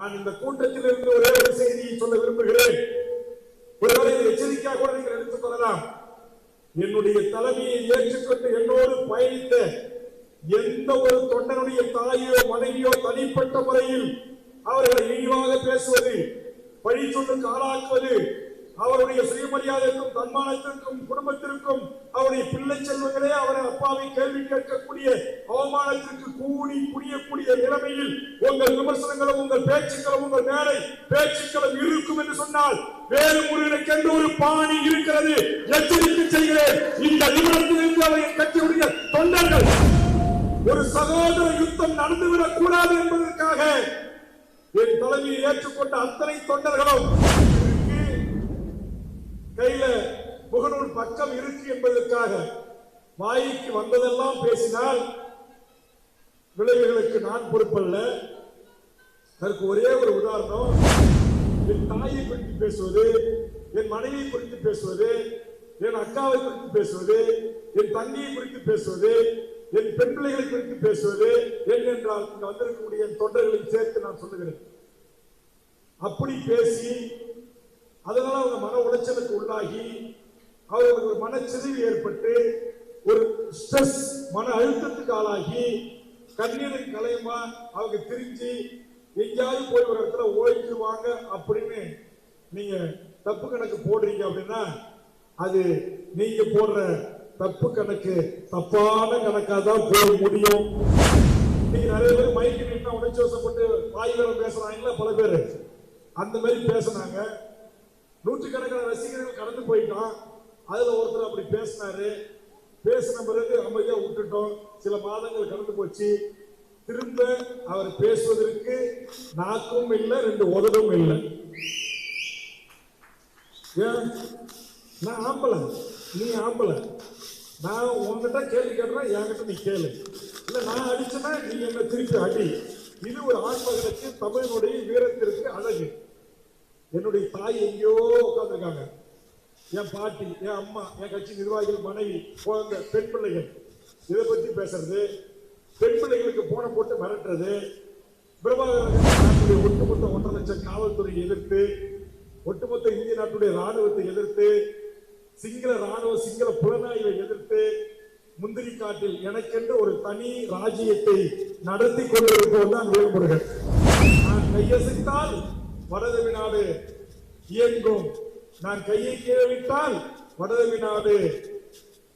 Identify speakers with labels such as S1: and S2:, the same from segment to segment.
S1: நான் இந்த கூட்டத்தில் இருந்து ஒரே ஒரு செய்தியை சொல்ல விரும்புகிறேன். ஒருவரை எச்சரிக்கையாக கூட நீங்கள் எடுத்துக் கொள்ளலாம். என்னுடைய தலைமையை ஏற்றுக்கொண்டு என்னோடு பயணித்த எந்த ஒரு தொண்டனுடைய தாயோ மனைவியோ தனிப்பட்ட முறையில் அவர்களை இழிவாக பேசுவது பழி சொல்லுக்கு ஆளாக்குவது அவருடைய சுயமரியாதைக்கும் தன்மானத்திற்கும் குடும்பத்திற்கும் அவருடைய பிள்ளை செல்வங்களே அவரை அப்பாவை கேள்வி கேட்கக்கூடிய அவமானத்திற்கு கூடி புரியக்கூடிய நிலைமையில் உங்கள் விமர்சனங்களும் உங்கள் பேச்சுக்களும் உங்கள் மேலை பேச்சுக்களும் இருக்கும் என்று சொன்னால் வேறு முருகனுக்கென்று ஒரு பாணி இருக்கிறது? எச்சரிக்கை செய்கிறேன். இந்த நிமிடத்திலிருந்து அவரை கட்சியுடைய தொண்டர்கள் ஒரு சகோதர யுத்தம் நடந்துவிடக் கூடாது என்பதற்காக என் தலைமையை ஏற்றுக்கொண்ட அத்தனை தொண்டர்களும் முகநூல் பக்கம் இருக்கு என்பதற்காக வாய்க்கு வந்ததெல்லாம் பேசினால் விளைவுகளுக்கு நான் பொறுப்பல்ல. அதற்கு ஒரே ஒரு உதாரணம் என் தாயை குறித்து பேசுவது என் மனைவியை குறித்து பேசுவது என் அக்காவை குறித்து பேசுவது என் தங்கையை குறித்து பேசுவது என் பெண் பிள்ளைகளை குறித்து பேசுவது ஏன் என்றால் இங்க வந்திருக்கக்கூடிய என் தொண்டர்களை சேர்த்து நான் சொல்லுகிறேன். அப்படி பேசி அதனால அவங்க மன உளைச்சலுக்கு உள்ளாகி அவர்களுக்கு ஒரு மனச்சிதைவு ஏற்பட்டு ஒரு ஸ்ட்ரெஸ் மன அழுத்தத்துக்கு ஆளாகி கண்ணீரை கலையமா அவங்க திரிஞ்சு எங்கேயாவது போய் ஒரு இடத்துல ஓய்ந்துருவாங்க அப்படின்னு நீங்க தப்பு கணக்கு போடுறீங்க அப்படின்னா அது நீங்க போடுற தப்பு கணக்கு தப்பான கணக்காக தான் போட முடியும். நீங்க நிறைய பேர் மைக்கு நின்று உடச்சோசப்பட்டு வாயில வாய் வேற பேசுறாங்கல்ல பல பேர்? அந்த மாதிரி பேசுனாங்க. நூற்றுக்கணக்கான ரசிகர்கள் கடந்து போயிட்டான் அதுல ஒருத்தர் அப்படி பேசினாரு. பேசின பிறகு அமைதியா விட்டுட்டோம். சில மாதங்கள் கடந்து போச்சு. திரும்ப அவர் பேசுவதற்கு நாக்கும் இல்லை ரெண்டு உதடும் இல்லை. ஏன்? நான் ஆம்பள. நீ ஆம்பள. நான் உங்ககிட்ட கேள்வி கேட்டேன் என்கிட்ட நீ கேளு. இல்ல நான் அடிச்சேன்னா நீ என்ன திருப்பி அடி. இது ஒரு ஆண்மகனுக்கு தமிழனுடைய வீரத்திற்கு அழகு. என்னுடைய தாய் எங்கேயோ உட்காந்துருக்காங்க என் பாட்டி என் அம்மா என் கட்சி நிர்வாகிகள் மனைவி குழந்தை பெண் பிள்ளைகள். இதை பத்தி பேசுறது பெண் பிள்ளைகளுக்கு போன போட்டு மிரட்டுறது பிரபாகரன் நாட்டுடைய ஒட்டுமொத்த ஒன்றரை லட்சம் காவல்துறையை எதிர்த்து ஒட்டுமொத்த இந்திய நாட்டுடைய ராணுவத்தை எதிர்த்து சிங்கள ராணுவ சிங்கள புலனாய்வை எதிர்த்து முந்திரி காட்டில் எனக்கென்று ஒரு தனி ராஜ்யத்தை நடத்தி கொண்டிருப்பவர் தான் வேல்முருகன் நான் கையசைத்தால் வடதமிழ்நாடு இயங்கும். நான் கையை கீழே விட்டால் நாடு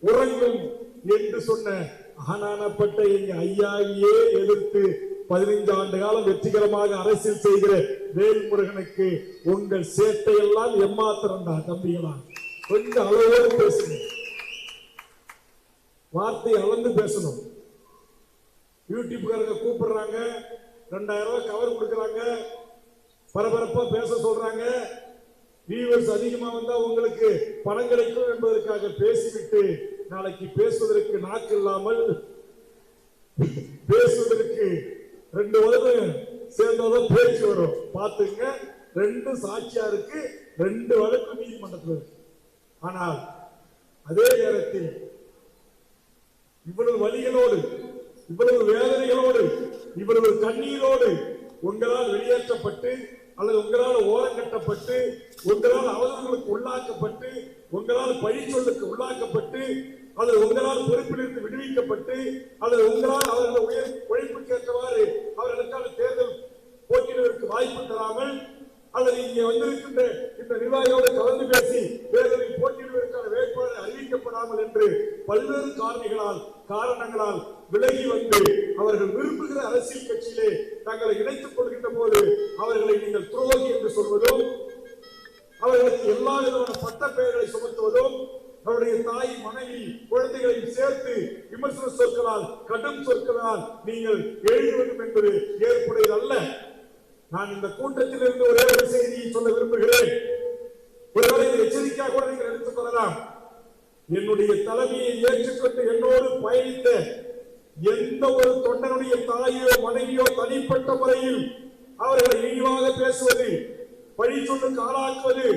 S1: உறங்கும் என்று சொன்ன ஆனானப்பட்ட எங்க ஐயாவையே எதிர்த்து பதினைந்து ஆண்டு காலம் வெற்றிகரமாக அரசியல் செய்கிற வேல்முருகனுக்கு உங்கள் சேட்டை எல்லாம் எம்மாத்திரம் தான் தம்பிகளா. கொஞ்சம் அளவோடு பேசணும் வார்த்தை அளந்து பேசணும். யூடியூப்காரங்க கூப்பிடுறாங்க ரெண்டாயிரம் ரூபாய் கவர் கொடுக்குறாங்க. பரபரப்பா பேச சொல்றாங்க. வியூவர்ஸ் அதிகமா வந்தா உங்களுக்கு பணம் கிடைக்கும் என்பதற்காக பேசிவிட்டு நாளைக்கு பேசுவதற்கு நாக்கு இல்லாமல் பேசுவதற்கு ரெண்டு உதவு சேர்ந்ததான் பேச்சு வரும். பாத்துங்க ரெண்டு சாட்சியா இருக்கு ரெண்டு வழக்கு நீதிமன்றத்தில் இருக்கு. ஆனால் அதே நேரத்தில் இவ்வளவு வழிகளோடு இவ்வளவு வேதனைகளோடு இவ்வளவு கண்ணீரோடு உங்களால் வெளியேற்றப்பட்டு அல்லது உங்களால் ஓரங்கட்டப்பட்டு உங்களால் அவதங்களுக்கு உள்ளாக்கப்பட்டு உங்களால் பழி சொல்லுக்கு உள்ளாக்கப்பட்டு அல்லது உங்களால் பொறுப்பிலிருந்து விடுவிக்கப்பட்டு அல்லது உங்களால் அவர்கள் உயர் உழைப்புக்கு ஏற்றவாறு அவர்களுக்கான தேர்தல் போட்டியிடுவதற்கு வாய்ப்பு தராமல் அல்லது இங்கே வந்திருக்கின்ற இந்த நிர்வாகியோடு கலந்து பேசி தேர்தலில் போட்டியிடுவதற்கான வேட்பாளர் அறிவிக்கப்படாமல் என்று பல்வேறு காரணிகளால் காரணங்களால் விலகி வந்து அவர்கள் விரும்புகிற அரசியல் கட்சியிலே தங்களை இணைத்துக் கொள்கின்ற போது அவர்களை நீங்கள் துரோகி என்று சொல்வதும் அவர்களுக்கு எல்லா விதமான பட்ட பெயர்களை சுமத்துவதும் அவருடைய தாய் மனைவி குழந்தைகளையும் சேர்த்து விமர்சன சொற்களால் கடும் சொற்களால் நீங்கள் எழுதுவதும் என்பது ஏற்புடையது அல்ல. நான் இந்த கூட்டத்தில் இருந்து ஒரே ஒரு செய்தியை சொல்ல விரும்புகிறேன். ஒருவரை எச்சரிக்கையாக கூட நீங்கள் எடுத்துக் கொள்ளலாம். என்னுடைய தலைமையை ஏற்றுக்கொண்டு என்னோடு பயணித்த எந்த ஒரு தொண்டனுடைய தாயோ மனைவியோ தனிப்பட்ட முறையில் அவர்களை இழிவாக பேசுவது பழி சொல்லு காலாக்குவது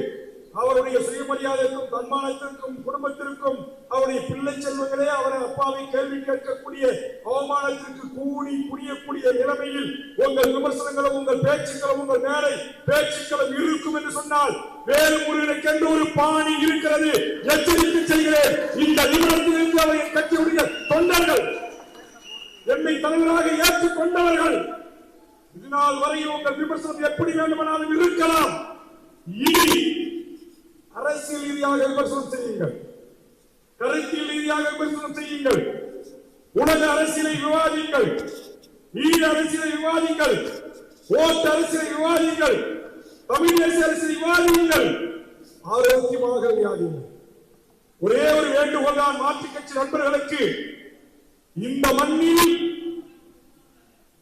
S1: அவருடைய சுயமரியாதைக்கும் தன்மானத்திற்கும் குடும்பத்திற்கும் அவருடைய பிள்ளை செல்வங்களே அவரை அப்பாவை கேள்வி கேட்கக்கூடிய அவமானத்திற்கு கூடி புரியக்கூடிய நிலைமையில் உங்கள் விமர்சனங்களும் உங்கள் பேச்சுக்களும் உங்கள் மேலை பேச்சுக்களும் இருக்கும் என்று சொன்னால் வேறு முருகனுக்கென்று ஒரு பாணி இருக்கிறது. எச்சரிக்கை செய்கிறேன். இந்த நிமிடத்தில் இருந்து அவரை கட்சியுடைய தொண்டர்கள் என்னை தலைவராக ஏற்றுக்கொண்டவர்கள் இதனால் வரையில் உங்கள் விமர்சனம் எப்படி வேண்டுமானாலும் இருக்கலாம். இனி அரசியல் ரீதியாக விமர்சனம் செய்யுங்கள். கருத்தியல் ரீதியாக விமர்சனம் செய்யுங்கள். உலக அரசியலை விவாதிங்கள் ஈழ அரசியலை விவாதிங்கள் ஓட்டு அரசியலை விவாதிங்கள் தமிழ் தேசிய அரசியலை விவாதிங்கள் ஆரோக்கியமாக விவாதிங்கள் ஒரே ஒரு வேண்டுகோள் தான் மாற்றுக் கட்சி நண்பர்களுக்கு இந்த மண்ணில்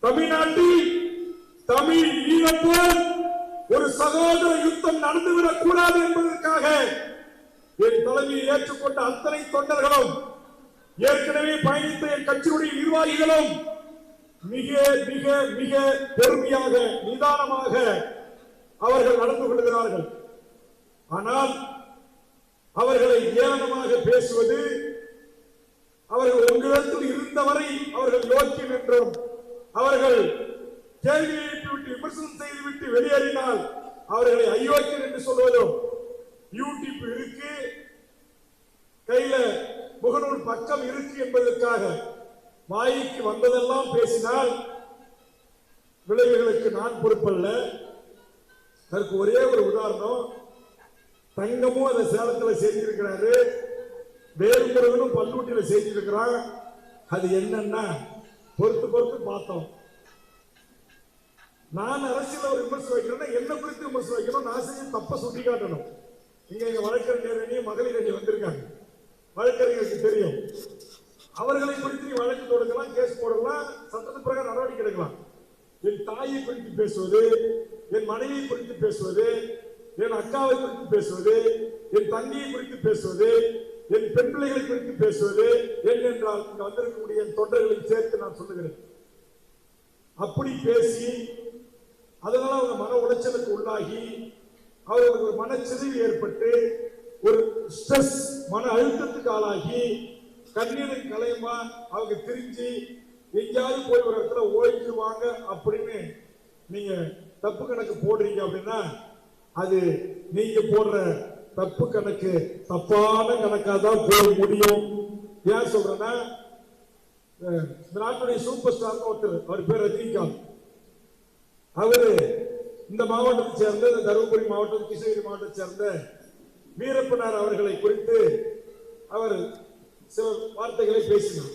S1: தமிழ்நாட்டில் தமிழ் ஈழப்போர் ஒரு சகோதர யுத்தம் நடந்துவிடக் கூடாது என்பதற்காக என் தலைமையை ஏற்றுக்கொண்ட அத்தனை தொண்டர்களும் ஏற்கனவே பயணித்த என் கட்சியுடைய நிர்வாகிகளும் மிக மிக மிக பொறுமையாக நிதானமாக அவர்கள் நடந்து கொள்கிறார்கள். ஆனால் அவர்களை ஏளனமாக பேசுவது அவர்கள் உங்களிடத்தில் இருந்தவரை அவர்கள் நோக்கி என்றும் அவர்கள் கேள்வி எழுப்பிவிட்டு விமர்சனம் செய்துவிட்டு வெளியேறினால் அவர்களை அயோக்கியர் என்று சொல்வதும் யூடியூப் இருக்கு கையில முகநூல் பக்கம் இருக்கு என்பதற்காக வாய்க்கு வந்ததெல்லாம் பேசினால் விளைவுகளுக்கு நான் பொறுப்பல்ல. அதற்கு ஒரே ஒரு உதாரணம் தங்கமும் அதை சேலத்தில் செஞ்சிருக்கிறாரு வேறுங்கிறவனும் பல்லூட்டியில் செஞ்சிருக்கிறான் அது என்னன்னா பொறுத்து பொறுத்து பார்த்தோம். நான் அரசியல் ஒரு விமர்சனம் வைக்கிறேன்னா என்ன குறித்து விமர்சனம் வைக்கணும் நான் செய்ய தப்ப சுட்டி காட்டணும் இங்க எங்க வழக்கறிஞர் அணி மகளிர் அணி வந்திருக்காங்க. வழக்கறிஞருக்கு தெரியும். அவர்களை குறித்து நீ வழக்கு தொடங்கலாம் கேஸ் போடலாம் சட்டத்து பிரகாரம் நடவடிக்கை எடுக்கலாம். என் தாயை குறித்து பேசுவது என் மனைவியை குறித்து பேசுவது என் அக்காவை குறித்து பேசுவது என் தங்கையை குறித்து பேசுவது என் பெண் பிள்ளைகளை குறித்து பேசுவது ஏனென்றால் என்றால் இங்க வந்திருக்கக்கூடிய தொண்டர்களை சேர்த்து நான் சொல்லுகிறேன். அப்படி பேசி அதனால அவங்க மன உளைச்சலுக்கு உள்ளாகி அவர்களுக்கு ஒரு மனச்சிதைவு ஏற்பட்டு ஒரு ஸ்ட்ரெஸ் மன அழுத்தத்துக்கு ஆளாகி கண்ணீரை கலையமா அவங்க திரிஞ்சு எங்கேயாவது போய் ஒரு இடத்துல ஓய்ந்துருவாங்க அப்படின்னு நீங்க தப்பு கணக்கு போடுறீங்க அப்படின்னா அது நீங்க போடுற தப்பு கணக்கு தப்பான கணக்கா தான் போக முடியும். ஏன் சொல்றேன்னா இந்த நாட்டுடைய சூப்பர் ஸ்டார் ஒருத்தர் அவர் பேர் ரஜினிகாந்த். அவரு இந்த மாவட்டத்தை சேர்ந்த இந்த தருமபுரி மாவட்டம் கிருஷ்ணகிரி மாவட்டத்தை சேர்ந்த வீரப்பனார் அவர்களை குறித்து அவர் சில வார்த்தைகளை பேசினார்.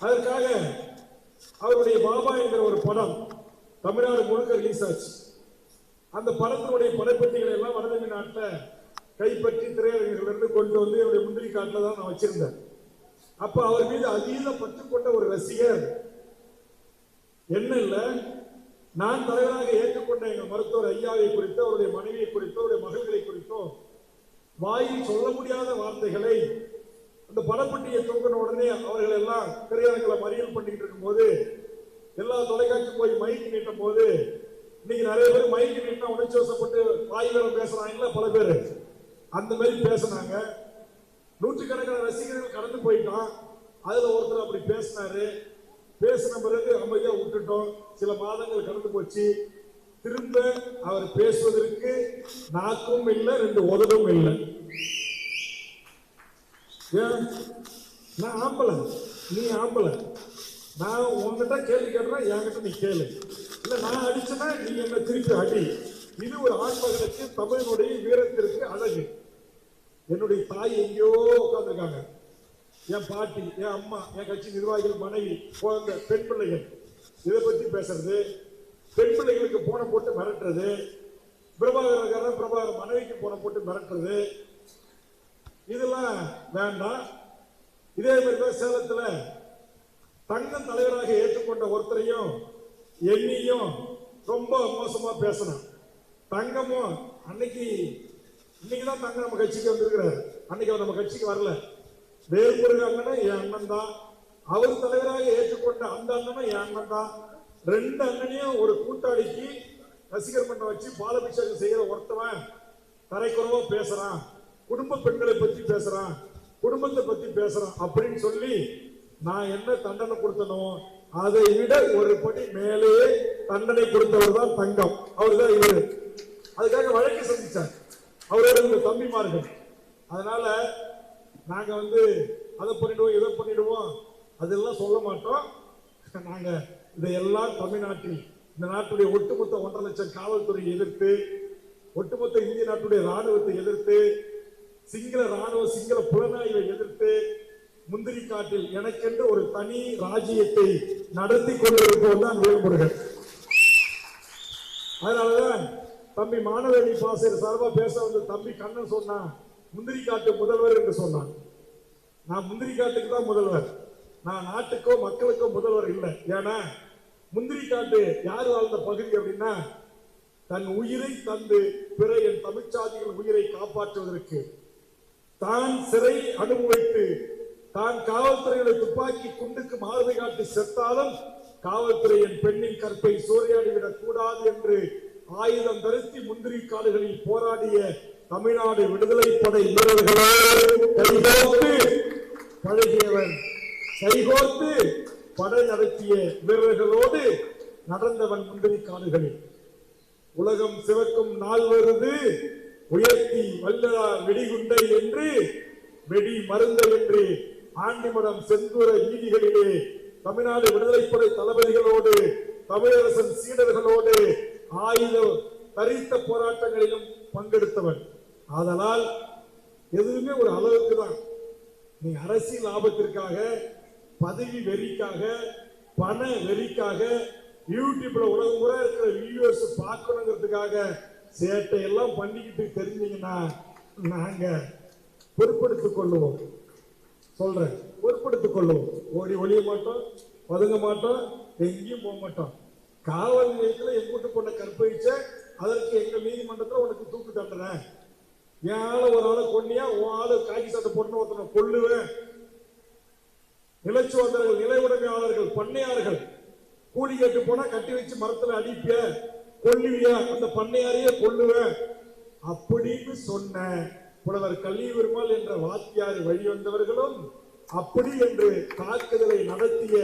S1: அதற்காக அவருடைய பாபா என்கிற ஒரு படம் தமிழ்நாடு முழுக்க ரிலீஸ் ஆச்சு. அந்த படத்தினுடைய படப்பெட்டிகளை எல்லாம் வடதமி நாட்டில் கைப்பற்றி திரையரங்கிலிருந்து கொண்டு வந்து என்னுடைய முந்திரி காட்டில் தான் நான் வச்சிருந்தேன். அப்போ அவர் மீது அதீத பற்று கொண்ட ஒரு ரசிகர். என்ன இல்லை நான் தலைவராக ஏற்றுக்கொண்ட எங்கள் மருத்துவர் ஐயாவை குறித்தோ அவருடைய மனைவியை குறித்தோ அவருடைய மகள்களை குறித்தோ வாயில் சொல்ல முடியாத வார்த்தைகளை அந்த படப்பட்டியை தூக்கின உடனே அவர்கள் எல்லாம் திரையரங்களை மறியல் பண்ணிக்கிட்டு இருக்கும்போது எல்லா தொலைக்காட்சி போய் மைக்கு நீட்டும் போது இன்னைக்கு நிறைய பேர் மைக்கு நீட்டினா உணர்ச்சி வசப்பட்டு வாய் வேற பேசுறாங்கல்ல பல பேர். அந்த மாதிரி பேசினாங்க. நூற்றுக்கணக்கான ரசிகர்கள் கடந்து போயிட்டான் அதுல ஒருத்தர் அப்படி பேசினாரு. பேசின பிறகு அமைதியா விட்டுட்டோம். சில மாதங்கள் கடந்து போச்சு. திரும்ப அவர் பேசுவதற்கு நாக்கும் இல்லை ரெண்டு உதடும் இல்லை. ஏன்? நான் ஆம்பளை. நீ ஆம்பளை. நான் உங்ககிட்ட கேள்வி கேட்டுறேன் என்கிட்ட நீ கேளு. இல்ல நான் அடிச்சேன்னா நீ என்ன திருப்பி அடி. இது ஒரு ஆண்மகனுக்கு தமிழனுடைய வீரத்திற்கு அழகு. என்னுடைய தாய் எங்கேயோ உட்காந்துருக்காங்க என் பாட்டி என் அம்மா என் கட்சி நிர்வாகிகள் மனைவி போங்க பெண் பிள்ளைகள். இதை பத்தி பேசுறது பெண் பிள்ளைகளுக்கு போன போட்டு மிரட்டுறது பிரபாகரன் பிரபாகர் மனைவிக்கு போன போட்டு மிரட்டுறது இதெல்லாம் வேண்டாம். இதே மாதிரி தான் சேலத்துல தங்கம் தலைவராக ஏற்றுக்கொண்ட ஒருத்தரையும் எண்ணியும் ரொம்ப மோசமா பேசணும் தங்கமும் அன்னைக்கு இன்னைக்கு தான் தங்கம் நம்ம கட்சிக்கு வந்திருக்கிறார். அன்னைக்கு அவர் நம்ம கட்சிக்கு வரல. வேல்முருகன் அண்ணனும் என் அண்ணன் தான். அவர் தலைவராக ஏற்றுக்கொண்ட அந்த அண்ணனும் என் அண்ணன் தான். ரெண்டு அண்ணனையும் ஒரு கூட்டாளிக்கு ரசிகர் மன்றம் வச்சு பாலபிஷேகம் செய்யற ஒருத்தவன் தரைக்குறவா பேசுறான். குடும்ப பெண்களை பத்தி பேசுறான். குடும்பத்தை பத்தி பேசுறான் அப்படின்னு சொல்லி நான் என்ன தண்டனை கொடுத்தனோ அதை விட ஒரு படி மேலே தண்டனை கொடுத்தவர் தான் தங்கம். அவர் தான் இவர். அதுக்காக வழக்கு சந்திச்சார். அவரோட இந்த தம்பிமார்கள். அதனால நாங்க வந்து அதை பண்ணிடுவோம் இதை பண்ணிடுவோம். அதெல்லாம் சொல்ல மாட்டோம். நாங்க இதையெல்லாம் தமிழ்நாட்டில் இந்த நாட்டுடைய ஒட்டுமொத்த ஒன்றரை லட்சம் காவல்துறையை எதிர்த்து ஒட்டுமொத்த இந்திய நாட்டுடைய ராணுவத்தை எதிர்த்து சிங்கள ராணுவ சிங்கள புலனாய்வை எதிர்த்து முந்திரி காட்டில் எனக்கென்று ஒரு தனி ராஜ்யத்தை நடத்தி கொண்டிருப்போம் தான் வேல்முருகன். அதனாலதான் தம்பி மாணவரணி பாசர் சார்பா பேச வந்த தம்பி கண்ணன் சொன்னான் முந்திரி காட்டு முதல்வர் என்று சொன்னான். நான் முந்திரி காட்டுக்கு தான் முதல்வர். நான் நாட்டுக்கோ மக்களுக்கோ முதல்வர் இல்லை. ஏன்னா முந்திரி காட்டு யார் வாழ்ந்த பகுதி அப்படின்னா தன் உயிரை தந்து பிற என் தமிழ்ச்சாதிகள் உயிரை காப்பாற்றுவதற்கு தான் சிறை அனுபவித்து தான் காவல்துறையுடைய துப்பாக்கி குண்டுக்கு மாறுதை காட்டி செத்தாலும் காவல்துறை என் பெண்ணின் கற்பை சூறையாடிவிடக் கூடாது என்று ஆயுதம் தருத்தி முந்திரி காடுகளில் போராடிய தமிழ்நாடு விடுதலை படை வீரர்களோடு கைகோர்த்து பழகியவன் கைகோர்த்து படை நடத்திய வீரர்களோடு நடந்தவன் முந்திரி காடுகளில் உலகம் சிவக்கும் நாள் வருது. உயர்த்தி வல்லரா வெடிகுண்டை என்று வெடி மருந்தை என்று ஆண்டிமடம் செந்தூர வீதிகளிலே தமிழ்நாடு விடுதலைப்படை தளபதிகளோடு தமிழரசன் சீடர்களோடு ஆயுத தரித்த போராட்டங்களிலும் பங்கெடுத்தவன். ஆதலால் எதுவுமே ஒரு அளவுக்கு தான் நீ அரசியல் லாபத்திற்காக பதவி வெறிக்காக பண வெறிக்காக யூடியூப்ல உலகம் பூரா இருக்கிற வீடியோஸ் பார்க்கணுங்கிறதுக்காக சேட்டை எல்லாம் பண்ணிக்கிட்டு தெரிஞ்சீங்கன்னா நாங்க பொறுப்படுத்திக் கொள்ளுவோம். சொல்றேன் பொறுப்படுத்திக் கொள்ளுவோம். ஓடி ஒழிய மாட்டோம் பதுங்க மாட்டோம் எங்கேயும் போக மாட்டோம். காவல் நிலையத்தில் எங்கூட்டு பொண்ணை கற்பழிச்ச அதற்கு எங்க நீதிமன்றத்தில் உனக்கு தூக்கு தண்டனை என் ஆளை ஒரு ஆளை கொன்னியா உன் ஆளு காக்கி சட்டை போட்டு ஒருத்தனை கொல்லுவேன். நிலச்சுவந்தர்கள் நில உடைமையாளர்கள் பண்ணையார்கள் கூலி கேட்டு போனா கட்டி வச்சு மரத்துல அடிப்பிய கொல்லுவியா அந்த பண்ணையாரையே கொல்லுவேன். அப்படின்னு சொன்ன புலவர் கல்வி பெருமாள் என்ற வாத்தியார் வழிவந்தவர்களும் அப்படி என்று தாக்குதலை நடத்திய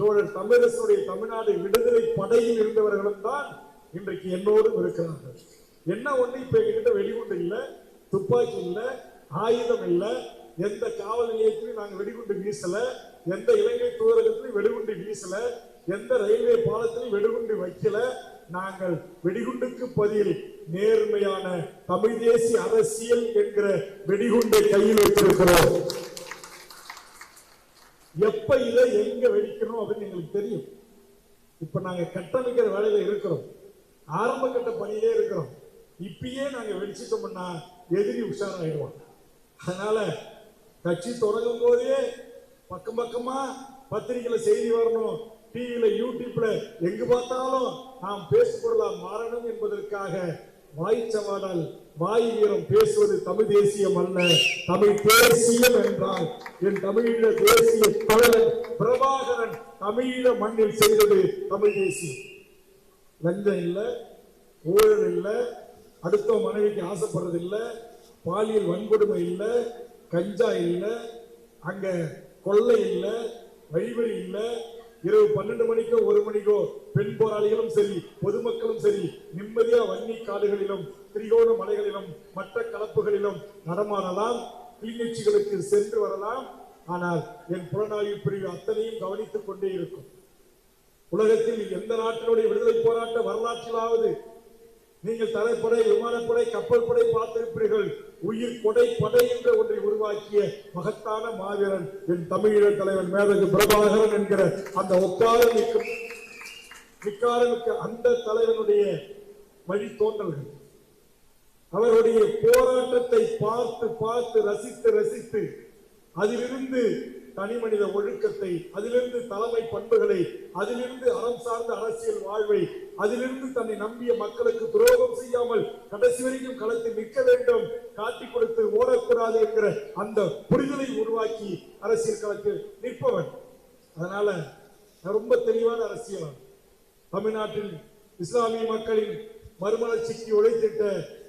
S1: தோழர் தமிழரசுடைய தமிழ்நாடு விடுதலை படையில் இருந்தவர்களும் தான் இன்றைக்கு என்னோடும் இருக்கிறார்கள். என்ன ஒண்ணு இப்ப எங்ககிட்ட வெடிகுண்டு இல்லை துப்பாக்கி இல்லை ஆயுதம் இல்லை எந்த காவல் நிலையத்திலையும் நாங்கள் வெடிகுண்டு வீசல எந்த இலங்கை தூதரகத்திலையும் வெடிகுண்டு வீசல எந்த ரயில்வே பாலத்திலையும் வெடிகுண்டு வைக்கல நாங்கள் வெடிகுண்டுக்கு பதில் நேர்மையான தமிழ் தேசிய அரசியல் என்கிற வெடிகுண்டை கையில் வைத்திருக்கிறோம். எப்ப இதை எங்க வெடிக்கணும் அப்படின்னு எங்களுக்கு தெரியும். இப்ப நாங்க கட்டமைக்கிற வேலையில இருக்கிறோம். ஆரம்ப கட்ட பணியிலே இருக்கிறோம். இப்பயே நாங்க வெடிச்சிட்டோம்னா எதிரி உஷாராயிடுவான் அதனால கட்சி தொடங்கும் போதே பக்கம் பக்கமா பத்திரிகையில செய்தி வரணும். டிவியில யூடியூப்ல எங்கு பார்த்தாலும் நாம் பேசுபொருளா மாறணும் என்பதற்காக வாய் வாய் வீரம் பேசுவது தமிழ் தேசியம் அல்ல. தமிழ் தேசியம் என்றால் என் தமிழீழ தேசிய தலைவன் பிரபாகரன் தமிழீழ மண்ணில் செய்தது தமிழ் தேசியம். லஞ்சம் இல்லை ஊழல் இல்லை அடுத்த மனைவிக்கு ஆசைப்படுறது இல்லை பாலியல் வன்கொடுமை இல்லை கஞ்சா இல்லை அங்க கொள்ளை இல்லை வழிவழி இல்லை இரவு பன்னெண்டு மணிக்கோ ஒரு மணிக்கோ பெண் போராளிகளும் சரி பொதுமக்களும் சரி நிம்மதியா வன்னி காடுகளிலும் திரிகோண மலைகளிலும் மற்ற கலப்புகளிலும் நடமாடலாம் கிளிநொச்சிகளுக்கு சென்று வரலாம். ஆனால் என் புலனாய்வு பிரிவு அத்தனையும் கவனித்துக் கொண்டே இருக்கும். உலகத்தில் எந்த நாட்டினுடைய விடுதலை போராட்ட வரலாற்றிலாவது நீங்கள் தரைப்படை விமானப்படை கப்பல் படை பார்த்திருப்பீர்கள். உயிர் கொடை படை என்ற ஒன்றை உருவாக்கிய மகத்தான மாவீரன் என் தமிழீழ தலைவன் மேதகு பிரபாகரன் என்கிற அந்த ஒக்கார நிற்கும் நிக்காரனுக்கு அந்த தலைவனுடைய வழித்தோன்றல்கள் அவருடைய போராட்டத்தை பார்த்து பார்த்து ரசித்து ரசித்து அதிலிருந்து தனி மனித ஒழுக்கத்தை அதிலிருந்து தலைமை பண்புகளை அதிலிருந்து அறம் சார்ந்த அரசியல் வாழ்வை அதிலிருந்து தன்னை நம்பிய மக்களுக்கு துரோகம் செய்யாமல் கடைசி வரைக்கும் களத்தில் நிற்க வேண்டும் காட்டிக் கொடுத்து ஓடக்கூடாது என்கிற அந்த புரிதலை உருவாக்கி அரசியல் களத்தில் நிற்பவன். அதனால ரொம்ப தெளிவான அரசியல் தமிழ்நாட்டில் இஸ்லாமிய மக்களின் மறுமலர்ச்சிக்கு உழைத்திட்ட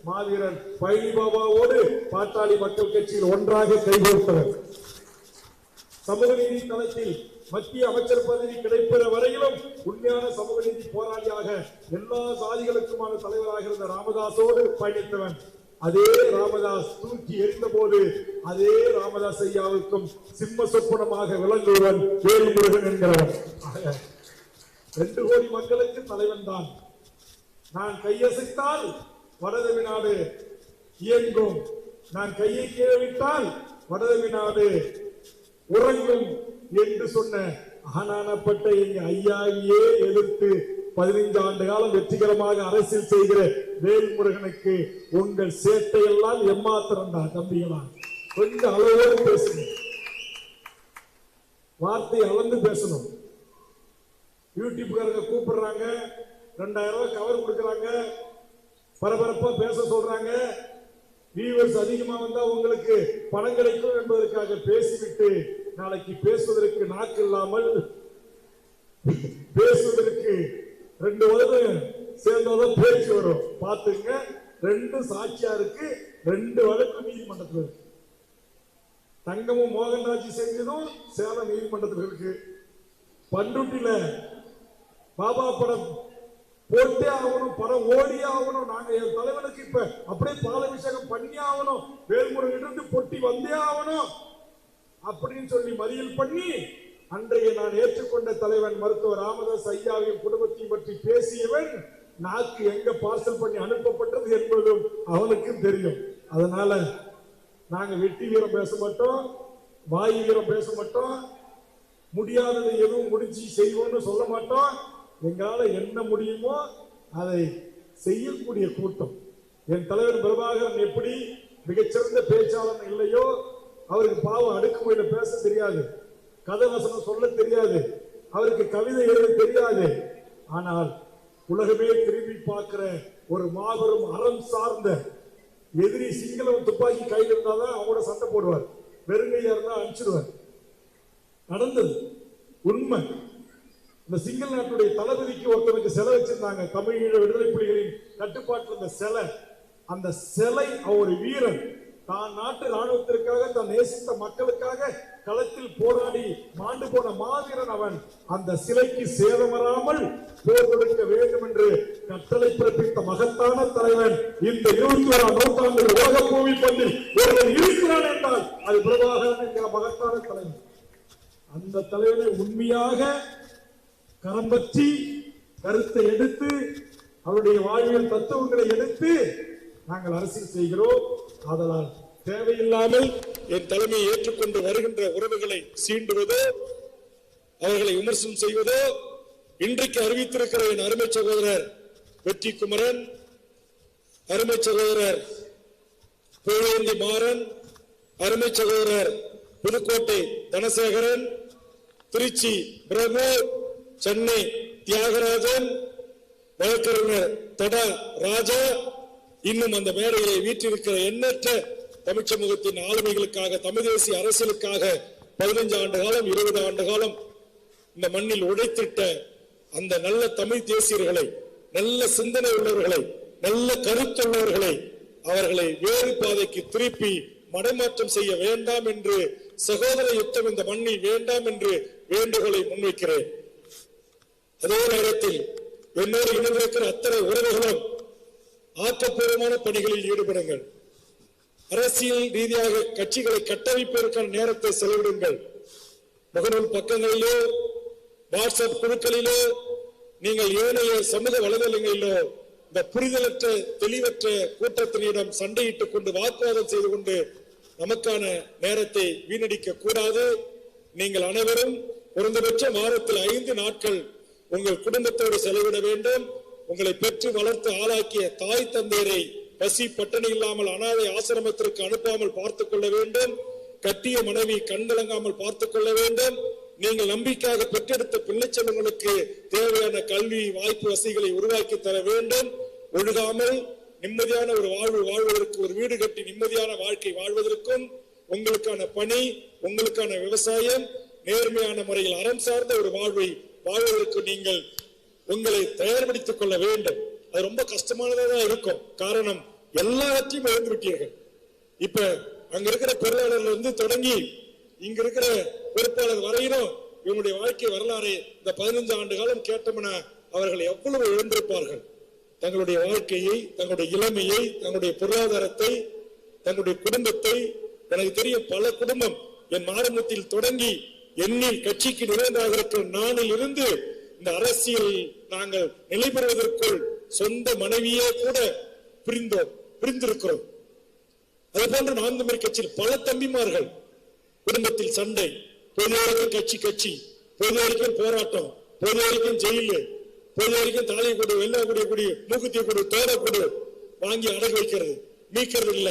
S1: மாவீரர் பழனி பாபாவோடு பாட்டாளி மக்கள் கட்சியில் ஒன்றாக கைகோர்த்தவர். சமூக நீதி தளத்தில் மத்திய அமைச்சர் பதவி கிடைப்பெற வரையிலும் உண்மையான சமூக நீதி போராளியாக எல்லா சாதிகளுக்குமான தலைவராக இருந்த ராமதாஸோடு பயணித்தவன். அதே ராமதாஸ் தூக்கி எறிந்த போது அதே ராமதாஸ் ஐயாவுக்கும் சிம்ம சொப்பனமாக விளங்குவன் வேல்முருகன் என்கிறவன். ஆக, ரெண்டு கோடி மக்களுக்கு தலைவன் தான். நான் கையசைத்தால் வடதமிழ்நாடு இயங்கும். நான் கையை கீழே விட்டால் வடதமிழ்நாடு உறங்கும். என்று சொன்ன ஆனானப்பட்ட எங்க ஐயாவையே எதிர்த்து பதினைந்து ஆண்டு காலம் வெற்றிகரமாக அரசியல் செய்கிற வேல்முருகனுக்கு உங்கள் சேட்டையெல்லாம் எம்மாத்திரம் தான் தம்பிகளா கொஞ்சம் அளவோடு பேசணும் வார்த்தை அளந்து பேசணும். யூடியூப்காரங்க கூப்பிடுறாங்க ரெண்டாயிரம் ரூபாய் கவர் கொடுக்குறாங்க பரபரப்பா பேச சொல்றாங்க. வியூவர்ஸ் அதிகமா வந்தா உங்களுக்கு பணம் கிடைக்கும் என்பதற்காக பேசிவிட்டு நாளைக்கு பேசுவதற்கு நாக்கு இல்லாமல் பேசுவதற்கு ரெண்டு வருடம் சேர்ந்தவங்க பேச்சு வரும். பாத்துங்க ரெண்டு சாட்சியா இருக்கு ரெண்டு வழக்கு நீதிமன்றத்தில் இருக்கு. தங்கமும் மோகன்ராஜ் செஞ்சதும் சேலம் நீதிமன்றத்தில் இருக்கு. பண்ருட்டில பாபா படம் போட்டே ஆகணும் படம் ஓடியே ஆகணும். நாங்க என் தலைவனுக்கு இப்ப அப்படியே பாலாபிஷேகம் பண்ணியே ஆகணும். வேல்முருகன் இருந்து பொட்டி வந்தே ஆகணும். அப்படின்னு சொல்லி மறியல் பண்ணி அன்றைய நான் ஏற்றுக்கொண்ட தலைவன் மருத்துவர் ராமதாஸ் ஐயாவின் குடும்பத்தையும் பற்றி பேசியவன் நாக்கு எங்க பார்சல் பண்ணி அனுப்பப்பட்டது என்பதும் அவனுக்கும் தெரியும். அதனால நாங்க வெட்டி வீரம் பேச மாட்டோம் வாய் வீரம் பேச மாட்டோம் முடியாததை எதுவும் முடிச்சு செய்வோம்னு சொல்ல மாட்டோம். எங்களால என்ன முடியுமோ அதை செய்யக்கூடிய கூட்டம். என் தலைவர் பிரபாகரன் எப்படி மிகச்சிறந்த பேச்சாளன் இல்லையோ அவருக்கு பாவம் அடுக்குமுறையில பேச தெரியாது. கதை வசனம் சொல்ல தெரியாது. அவருக்கு கவிதை எழுத தெரியாது. ஆனால் உலகமே திரும்பி பார்க்கிற ஒரு மாபெரும் அறம் சார்ந்த எதிரி சிங்களம் துப்பாக்கி கையில் இருந்தாதான் அவங்களோட சண்டை போடுவார். வெறுங்கையா இருந்தா அனுப்பிச்சிடுவார் நடந்தது. உண்மை. இந்த சிங்கள நாட்டுடைய தளபதிக்கு ஒருத்தனுக்கு சிலை வச்சிருந்தாங்க. தமிழீழ விடுதலை புலிகளின் கட்டுப்பாட்டில் இருந்த சிலை. அந்த சிலை அவர் வீரன். தான் நாட்டு ராணுவத்திற்காக தான் நேசித்த மக்களுக்காக களத்தில் போராடி மாண்டு போன மாவீரன் அவன் அந்த சிலைக்கு சேதம் வராமல் போர் கொடுக்க வேண்டும் என்று கட்டளை பிறப்பித்த மகத்தான தலைவன் இந்த இருபத்தி ஓராம் நூற்றாண்டு உலக பூமி பந்தில் ஒருவன் இருக்கிறான் என்றால் அது பிரபாகரன் என்கிற மகத்தான தலைவன். அந்த தலைவனை உண்மையாக கரம் பற்றி கருத்தை எடுத்து அவருடைய வாழ்வியல் தத்துவங்களை எடுத்து நாங்கள் அரசியல் செய்கிறோம். ஆதலால் தேவையில்லாமல் என் தலைமையை ஏற்றுக்கொண்டு வருகின்ற உறவுகளை சீண்டுவதோ அவர்களை விமர்சனம் செய்வதோ இன்றைக்கு அறிவித்திருக்கிற என் அருமை சகோதரர் வெற்றி குமரன் அருமை சகோதரர் புகழேந்தி மாறன் அருமை சகோதரர் புதுக்கோட்டை தனசேகரன் திருச்சி பிரபு சென்னை தியாகராஜன் வழக்கறிஞர் தடா ராஜா இன்னும் அந்த மேடையை வீற்றிருக்கிற எண்ணற்ற தமிழ் சமூகத்தின் ஆளுமைகளுக்காக தமிழ் தேசிய அரசியலுக்காக பதினைஞ்சு ஆண்டு காலம் இருபது ஆண்டு காலம் இந்த மண்ணில் உழைத்திட்ட அந்த நல்ல தமிழ் தேசியர்களை நல்ல சிந்தனை உள்ளவர்களை நல்ல கருத்துள்ளவர்களை அவர்களை வேறு பாதைக்கு திருப்பி மடைமாற்றம் செய்ய வேண்டாம் என்று சகோதர யுத்தம் இந்த மண்ணில் வேண்டாம் என்று வேண்டுகோளை முன்வைக்கிறேன். அதே நேரத்தில் என்னோடு இணைந்திருக்கிற அத்தனை உறவுகளும் ஆக்கப்பூர்வமான பணிகளில் ஈடுபடுங்கள். அரசியல் ரீதியாக கட்சிகளை கட்டமைப்பதற்கான நேரத்தை செலவிடுங்கள். முகநூல் பக்கங்களிலோ வாட்ஸ்அப் குழுக்களிலோ நீங்கள் ஏனைய சமூக வலைதளங்களிலோ இந்த புரிதலற்ற தெளிவற்ற கூட்டத்தினரிடம் சண்டையிட்டுக் கொண்டு வாக்குவாதம் செய்து கொண்டு நமக்கான நேரத்தை வீணடிக்க கூடாது. நீங்கள் அனைவரும் குறைந்தபட்ச வாரத்தில் ஐந்து நாட்கள் உங்கள் குடும்பத்தோடு செலவிட வேண்டும். உங்களை பெற்று வளர்த்து ஆளாக்கிய தாய் தந்தையரை பசி பட்டணி இல்லாமல் அனாதை ஆசிரமத்திற்கு அனுப்பாமல் பார்த்துக் கொள்ள வேண்டும். கட்டிய மனைவி கண்கலங்காமல் பார்த்துக் கொள்ள வேண்டும். நீங்கள் நம்பிக்கையாக பெற்றெடுத்த பிள்ளைச்செல்வங்களுக்கு தேவையான கல்வி வாய்ப்பு வசதிகளை உருவாக்கி தர வேண்டும். ஒழுகாமல் நிம்மதியான ஒரு வாழ்வு வாழ்வதற்கு ஒரு வீடு கட்டி நிம்மதியான வாழ்க்கை வாழ்வதற்கும் உங்களுக்கான பணி உங்களுக்கான விவசாயம் நேர்மையான முறையில் அறம் சார்ந்த ஒரு வாழ்வை வாழ்வதற்கு நீங்கள் உங்களை தயார்படுத்திக் கொள்ள வேண்டும். அது ரொம்ப கஷ்டமானதாக தான் இருக்கும். காரணம்
S2: எல்லாத்தையும் இழந்து விட்டீர்கள் இப்ப அங்க இருக்கிற பொருளாளர்ல இருந்து தொடங்கி இங்க இருக்கிற பொறுப்பாளர் வரையிலும் இவங்களுடைய வாழ்க்கை வரலாறு இந்த பதினஞ்சு ஆண்டு காலம் கேட்டோம்னா அவர்கள் எவ்வளவு இழந்திருப்பார்கள். தங்களுடைய வாழ்க்கையை தங்களுடைய இளமையை தங்களுடைய பொருளாதாரத்தை தங்களுடைய குடும்பத்தை எனக்கு தெரியும் பல குடும்பம் என் மாறுமுத்தில் தொடங்கி என்னில் கட்சிக்கு நிறைந்தாக இருக்கிற நானில் இருந்து இந்த அரசியல் நாங்கள் நிலை பெறுவதற்குள் சொந்த மனைவியே கூட பிரிந்தோம் பிரிந்திருக்கிறோம். அது போன்ற நான்கு கட்சியில் பல தம்பிமார்கள் குடும்பத்தில் சண்டை பொது வரைக்கும் கட்சி கட்சி பொது வரைக்கும் போராட்டம் பொது வரைக்கும் ஜெயிலு பொது வரைக்கும் கொடு வெள்ளை கொடி கொடி மூக்குத்திய கொடு தோட கொடு வாங்கி அடகு வைக்கிறது. மீக்கிறது இல்ல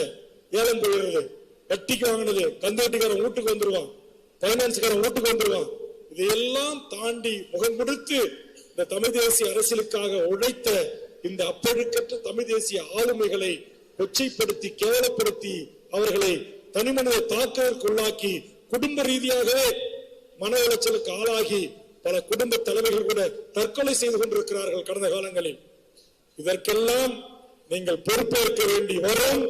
S2: ஏலம் போயிடுறது. கட்டிக்கு வாங்கினது கந்துவட்டிக்காரன் வீட்டுக்கு வந்துருவான் பைனான்ஸ்காரன் வீட்டுக்கு வந்துருவான். இதையெல்லாம் தாண்டி முகம் கொடுத்து இந்த தமிழ் தேசிய அரசியலுக்காக உழைத்த இந்த அப்பழுக்கற்ற தமிழ் தேசிய ஆளுமைகளை கொச்சைப்படுத்தி கேவலப்படுத்தி அவர்களை தனிமனித தாக்குதலுக்குள்ளாக்கி குடும்ப ரீதியாகவே மன உளைச்சலுக்கு ஆளாகி பல குடும்ப தலைவர்கள் கூட தற்கொலை செய்து கொண்டிருக்கிறார்கள் கடந்த காலங்களில். இதற்கெல்லாம் நீங்கள் பொறுப்பேற்க வேண்டி வரும்.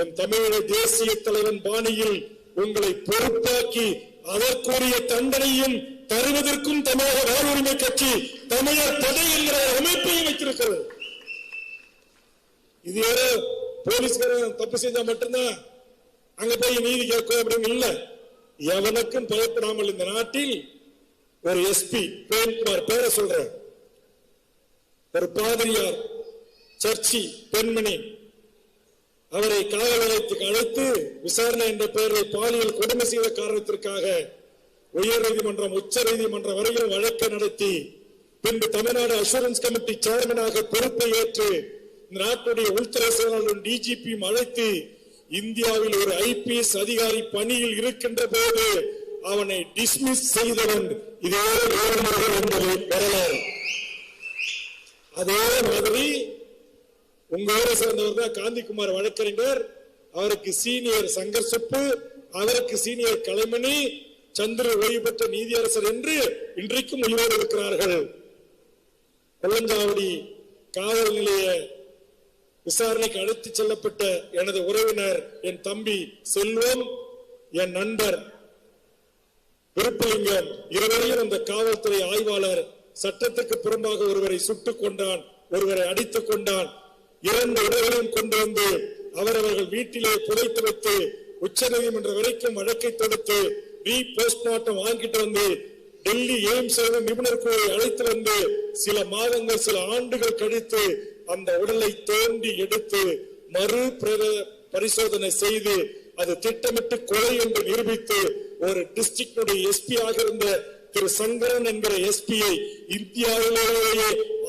S2: என் தமிழக தேசிய தலைவன் பாணியில் உங்களை பொறுப்பாக்கி அதற்குரிய தண்டனையும் தருவதற்கும் தமிழக வாழ்வுரிமை கட்சி தமிழர் படை என்கிற அமைப்பையும் வைத்திருக்கிறது. இது யாரோ போலீஸ்காரன் தப்பு செஞ்சா மட்டும்தான் அங்க போய் நீதி கேட்கும் அப்படின்னு இல்லை. எவனுக்கும் பயப்படாமல் இந்த நாட்டில் ஒரு எஸ்பி பிரேம்குமார் பேரை சொல்றேன். ஒரு பாதிரியார் சர்ச்சி பெண்மணி அவரை காவல் நிலையத்துக்கு அழைத்து விசாரணை என்ற பெயரில் பாலியல் கொடுமை செய்த காரணத்திற்காக உயர் நீதிமன்றம் உச்ச நீதிமன்றம் வரையில் வழக்கு நடத்தி பின்பு தமிழ்நாடு அசூரன்ஸ் கமிட்டி சேர்மனாக பொறுப்பை ஏற்று நாட்டுடைய உள்துறை செயலாளர் டிஜிபியும் அழைத்து இந்தியாவில் ஒரு ஐபிஎஸ் அதிகாரி பணியில் இருக்கின்ற போது அவனை டிஸ்மிஸ் செய்தவன் இதே என்பது வரலாறு அதே மாதிரி உங்க ஊரை சேர்ந்தவர் தான் காந்திகுமார் வழக்கறிஞர். அவருக்கு சீனியர் சங்கர் சொப்பு அவருக்கு சீனியர் கலைமணி சந்திர ஓய்வு பெற்ற நீதியரசர் என்று இன்றைக்கும் உயிரோடு இருக்கிறார்கள். கொல்லஞ்சாவடி காவல் நிலைய விசாரணைக்கு அழைத்து செல்லப்பட்ட எனது உறவினர் என் தம்பி செல்வம் என் நண்பர் விருப்பலிங்கம் இருவரையும் அந்த காவல்துறை ஆய்வாளர் சட்டத்துக்கு புறம்பாக ஒருவரை சுட்டுக் கொண்டான் ஒருவரை அடித்துக் கொண்டான் இரண்டு உடல்களையும் கொண்டு வந்து அவரவர்கள் வீட்டிலே புதைத்து வைத்து உச்ச நீதிமன்றம் வரைக்கும் வழக்கை தொடுத்து ரீ போஸ்ட்மார்ட்டம் வாங்கிட்டு வந்து டெல்லி எய்ம்ஸ் நிபுணர் குழுவை அழைத்து வந்து சில மாதங்கள் சில ஆண்டுகள் கழித்து அந்த உடலை தோண்டி எடுத்து மறு பரிசோதனை செய்து அது திட்டமிட்டு கொலை என்று நிரூபித்து ஒரு டிஸ்ட்ரிக்டுடைய எஸ்பி ஆக இருந்த திரு சங்கரன் என்கிற எஸ்பியை இந்தியாவிலேயே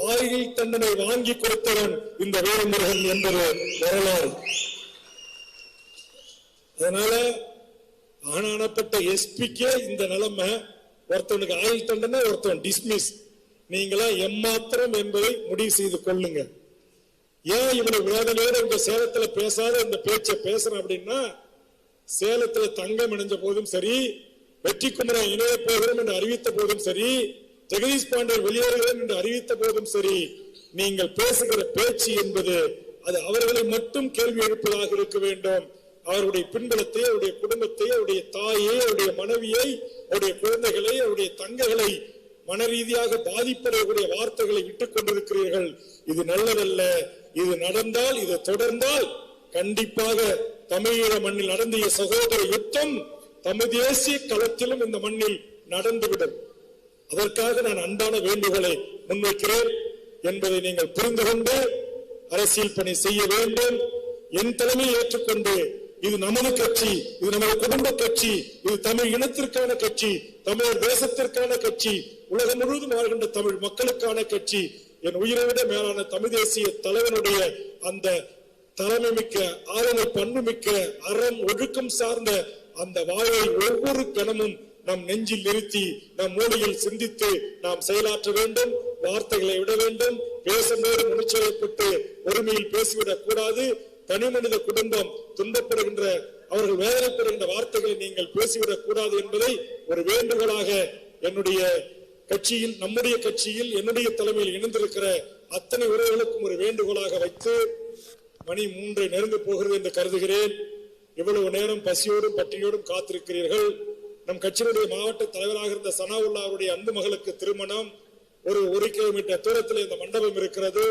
S2: ஆயுள் தண்டனை வாங்கி கொடுத்தவன் இந்த வேலுமுருகன் என்பது வரலாறு. அதனால ஆனானப்பட்ட எஸ்பிக்கே இந்த நிலைமை ஒருத்தனுக்கு ஆயுள் தண்டனை ஒருத்தவன் டிஸ்மிஸ் நீங்களா எம்மாத்திரம் என்பதை முடிவு செய்து கொள்ளுங்க. ஏன் இவ்வளவு வேதனையோட இந்த சேலத்துல பேசாத இந்த பேச்சை பேசுறேன் அப்படின்னா சேலத்துல தங்கம் இணைஞ்ச போதும் சரி வெற்றி குமரன் இணைய போகிறோம் என்று அறிவித்த போதும் சரி ஜெகதீஷ் பாண்டியன் வெளியேறுகிறேன் என்று அறிவித்த போதும் சரி நீங்கள் பேசுகிற பேச்சு என்பது அது அவர்களை மட்டும் கேள்வி எழுப்பதாக இருக்க வேண்டும். அவருடைய பின்பலத்தை அவருடைய குடும்பத்தை அவருடைய தாயை அவருடைய மனைவியை அவருடைய குழந்தைகளை அவருடைய தங்கைகளை மன ரீதியாக பாதிப்படையக்கூடிய வார்த்தைகளை விட்டுக் கொண்டிருக்கிறீர்கள். இது நல்லதல்ல. இது நடந்தால் இது தொடர்ந்தால் கண்டிப்பாக தமிழீழ மண்ணில் நடந்திய சகோதர யுத்தம் தமிழ் தேசிய களத்திலும் இந்த மண்ணில் நடந்துவிடும். அதற்காக நான் அன்பான வேண்டுகோளை முன்வைக்கிறேன் என்பதை நீங்கள் புரிந்து கொண்டு அரசியல் பணி செய்ய வேண்டும். என் தலைமையை ஏற்றுக்கொண்டு இது நமது கட்சி இது நமது குடும்ப கட்சி இது தமிழ் இனத்திற்கான கட்சி தமிழர் தேசத்திற்கான கட்சி உலகம் முழுவதும் வாழ்கின்ற தமிழ் மக்களுக்கான கட்சி. என் உயிரை விட மேலான தமிழ் தேசிய தலைவனுடைய அந்த தலைமை மிக்க ஆளுமை பண்பு மிக்க அறம் ஒழுக்கம் சார்ந்த அந்த வாழ்வை ஒவ்வொரு கணமும் நம் நெஞ்சில் நிறுத்தி நம் மூளையில் சிந்தித்து நாம் செயலாற்ற வேண்டும் வார்த்தைகளை விட வேண்டும் பேசும்போது உணர்ச்சியப்பட்டு ஒருமையில் பேசிவிடக் கூடாது. தனி மனித குடும்பம் துன்பப்படுகின்ற அவர்கள் வேதனைப்படுகின்ற வார்த்தைகளை நீங்கள் பேசிவிடக் கூடாது என்பதை ஒரு வேண்டுகோளாக என்னுடைய கட்சியில் நம்முடைய கட்சியில் என்னுடைய தலைமையில் இணைந்திருக்கிற அத்தனை உறவுகளுக்கும் ஒரு வேண்டுகோளாக வைத்து மணி மூன்றை நெருங்க போகிறது என்று கருதுகிறேன். இவ்வளவு நேரம் பசியோடும் பட்டினியோடும் காத்திருக்கிறீர்கள். நம் கட்சியினுடைய மாவட்ட தலைவராக இருந்த சனாவுல்லா அவருடைய அன்பு மகளுக்கு திருமணம். ஒரு ஒரு கிலோமீட்டர் தூரத்தில் இந்த மண்டபம் இருக்கிறது.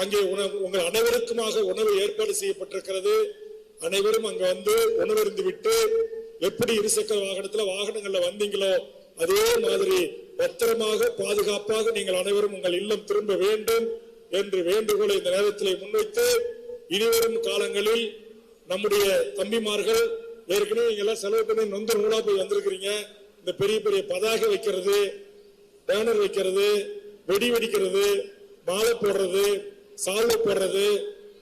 S2: அங்கே உணவு உங்கள் அனைவருக்குமாக உணவு ஏற்பாடு செய்யப்பட்டிருக்கிறது. அனைவரும் அங்க வந்து உணவருந்து விட்டு எப்படி இருசக்கர வாகனத்துல வாகனங்கள்ல வந்தீங்களோ அதே மாதிரி பத்திரமாக பாதுகாப்பாக நீங்கள் அனைவரும் உங்கள் இல்லம் திரும்ப வேண்டும் என்று வேண்டுகோளை இந்த நேரத்தில் முன்வைத்து இனிவரும் காலங்களில் நம்முடைய தம்பிமார்கள் ஏற்கனவே நீங்க எல்லாம் செலவு பண்ணி நொந்து நூலா போய் வந்திருக்கிறீங்க. இந்த பெரிய பெரிய பதாகை வைக்கிறது பேனர் வைக்கிறது வெடி வெடிக்கிறது மாலை போடுறது சால்வை போடுறது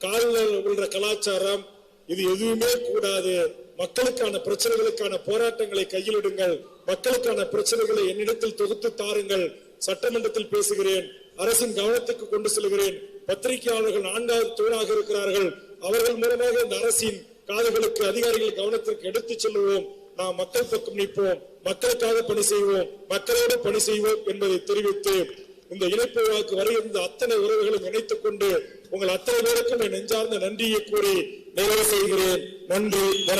S2: காலில் விழுற கலாச்சாரம் இது எதுவுமே கூடாது. மக்களுக்கான பிரச்சனைகளுக்கான போராட்டங்களை கையிலிடுங்கள் மக்களுக்கான பிரச்சனைகளை என்னிடத்தில் தொகுத்து தாருங்கள். சட்டமன்றத்தில் பேசுகிறேன். அரசின் கவனத்துக்கு கொண்டு செல்கிறேன். பத்திரிகையாளர்கள் நான்காவது தூணாக இருக்கிறார்கள். அவர்கள் மூலமாக இந்த அரசின் காதுகளுக்கு அதிகாரிகள் கவனத்திற்கு எடுத்துச் செல்வோம் நாம் மக்கள் பக்கம் நிற்போம். மக்களுக்காக பணி செய்வோம். மக்களோடு பணி செய்வோம் என்பதை தெரிவித்து இந்த இணைப்பு வாக்கு வருகின்ற அத்தனை உறவுகளும் இணைத்துக் கொண்டு உங்கள் அத்தனை பேருக்கும் என் நெஞ்சார்ந்த நன்றியை கூறி நிறைவு செய்கிறேன். நன்றி